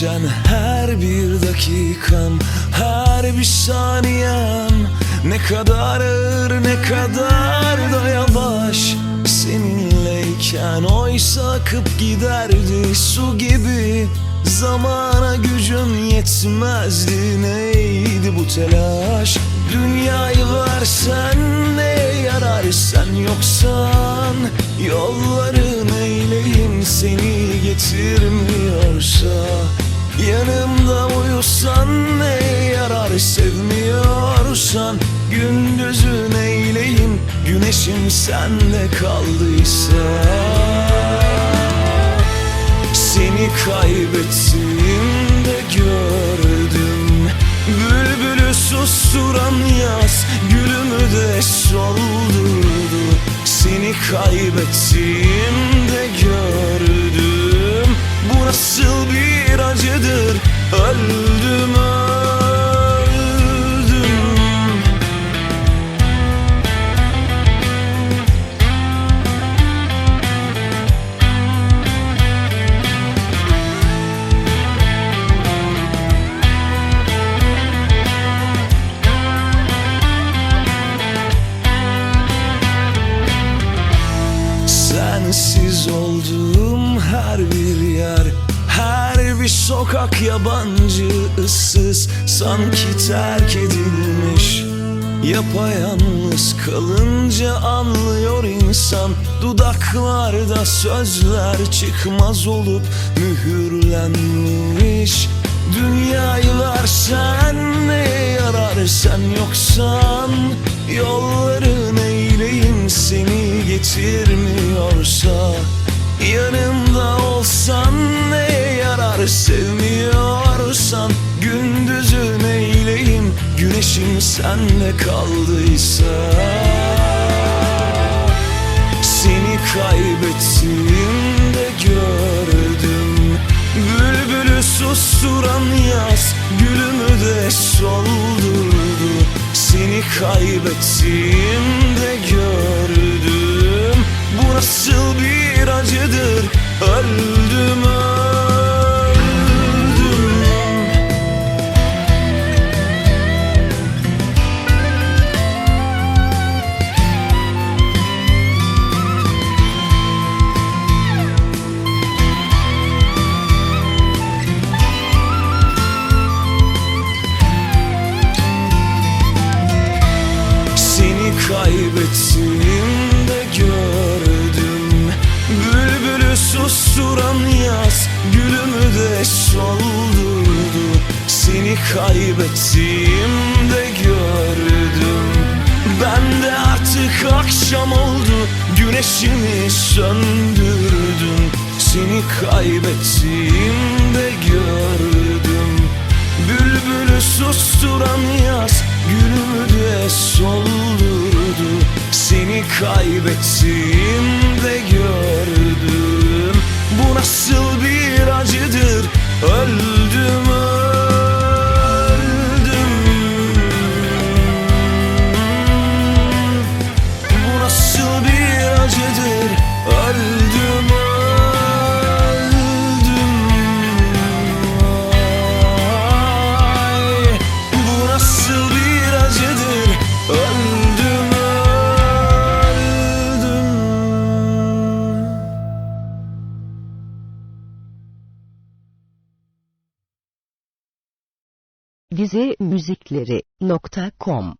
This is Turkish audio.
Geçen her bir dakikam Her bir saniyen Ne kadar ağır ne kadar da yavaş. Seninleyken oysa akıp giderdi su gibi. Zamana gücüm yetmezdi. Neydi bu telaş? Dünyayı versen ne yarar sen yoksan? Yolların eyleyim seni getirmiyorsa Yanımda uyusan ne yarar sevmiyorsan Gündüzün eyleyim güneşim sende kaldıysa. Seni kaybettiğimde gördüm. Bülbülü susturan yaz Gülümü de soldurdu. Seni kaybettiğimde gördüm Bu nasıl bir acıdır? Öldüm bir sokak yabancı ıssız Sanki terk edilmiş. Yapayalnız kalınca anlıyor insan Dudaklarda sözler çıkmaz olup mühürlenmiş. Dünyayı versen ne yarar sen yoksan Yolların eyleyim seni getirmiyorsa. Yanımda sevmiyorsan Gündüzün eyleyim güneşim senle kaldıysa. Seni kaybettiğimde gördüm. Bülbülü susturan yaz Gülümü de soldurdu. Seni kaybettiğimde gördüm. Bu nasıl bir acıdır? Öldüm öldüm kaybettiğimde gördüm. Bülbülü susturan yaz Gülümü de soldurdu. Seni kaybettiğimde gördüm. Ben de artık akşam oldu Güneşimi söndürdüm. Seni kaybettiğimde gördüm Bülbülü susturan yaz Gülümü de soldurdu. Seni kaybettiğimde gördüm Dizi müzikleri nokta com